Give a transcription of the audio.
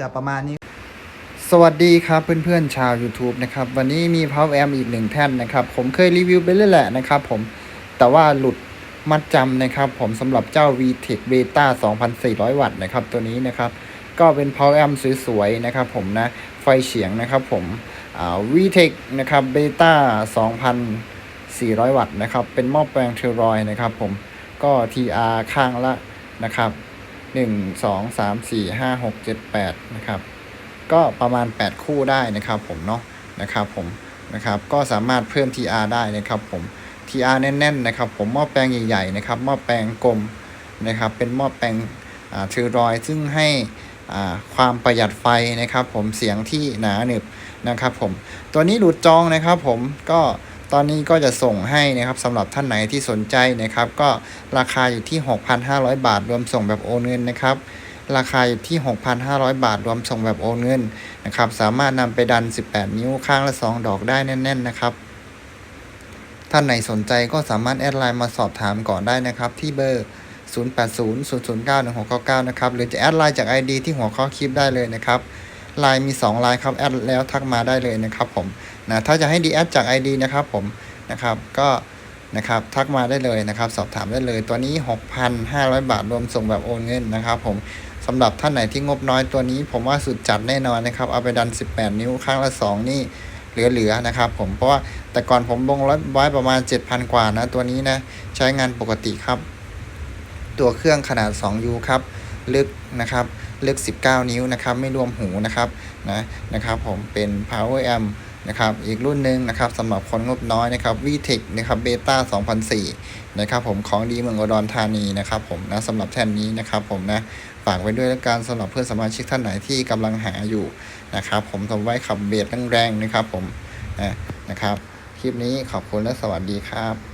จะประมาณนี้ สวัสดีครับเพื่อนๆชาว YouTube นะครับ วันนี้มี Power Amp อีกหนึ่งแท่นนะครับ ผมเคยรีวิวไปเรื่อยแหละนะครับผมแต่ว่าหลุดมัดจำนะครับ ผมสำหรับเจ้า VTEC Beta 2,400 วัตต์นะครับตัวนี้นะครับ ก็เป็น Power Amp สวยๆนะครับผมนะไฟเฉียงนะครับผมอ่า VTEC นะครับ Beta 2,400 วัตต์นะครับเป็นหม้อแปลงเทอรอยนะครับผมก็ TR ข้างละนะครับ 1 2 3 4 5 6 7 8นะครับก็ประมาณ 8 คู่ได้นะครับผมเนาะนะครับผมนะครับก็สามารถเพิ่ม TR ได้นะครับผม TR แน่นๆนะครับผมหม้อแปลงใหญ่ๆนะครับหม้อแปลงกลมนะครับเป็นหม้อแปลงอ่าเทอรอยซึ่งให้อ่าความประหยัดไฟนะครับผมเสียงที่หนาหนึบนะครับผมตัวนี้หลุดจองนะครับผมก็ ตอนนี้ก็จะส่งให้นะครับสำหรับท่านไหนที่สนใจนะครับ ก็ราคาอยู่ที่ 6,500 บาท รวมส่งแบบโอนเงินนะครับ ราคาอยู่ที่ 6,500 บาท รวมส่งแบบโอนเงินนะครับ สามารถนำไปดัน 18 นิ้วข้างละ 2 ดอกได้แน่น ๆ นะครับ ท่านไหนสนใจก็สามารถแอดไลน์มาสอบถามก่อนได้นะครับ ที่เบอร์ 0800091699 นะครับ หรือจะแอดไลน์จาก ID ที่หัวข้อคลิปได้เลยนะครับ ไลน์มี 2ลน์ครับแอดแล้วทักมาได้เลยนะครับผมนะถ้าจะให้ดีแอดจาก ID นะครับผมนะครับก็นะครับทักมาได้เลยนะครับ สอบถามได้เลยตัวนี้ 6,500 บาทรวมส่งแบบโอนเงินนะครับผมสำหรับท่านไหนที่งบน้อยตัวนี้ ผมว่าสุดจัดแน่นอนนะครับ เอาไปดัน 18 นิ้วข้างละ 2 นี่เหลือๆนะครับผมเพราะว่าแต่ก่อนผมลงรถไว้ประมาณ 7,000 กว่านะตัวนี้นะใช้งานปกติครับ ตัวเครื่องขนาด 2U ครับ ลึกนะครับ ลึก 19 นิ้วนะครับ ไม่รวมหูนะครับนะนะครับ ผมเป็น power amp นะครับอีกรุ่นหนึ่งนะครับสำหรับคนงบน้อยนะครับ VTEC นะครับ Beta 2004 นะครับผมของดีเมืองอุดรธานีนะครับผมนะสำหรับแท่นนี้นะครับผมนะฝากไว้ด้วยแล้วกันสำหรับเพื่อนสมาชิกท่านไหนที่กำลังหาอยู่นะครับผมทำไว้ขับเบสแรงๆนะครับผมนะนะครับ คลิปนี้ขอบคุณและสวัสดีครับ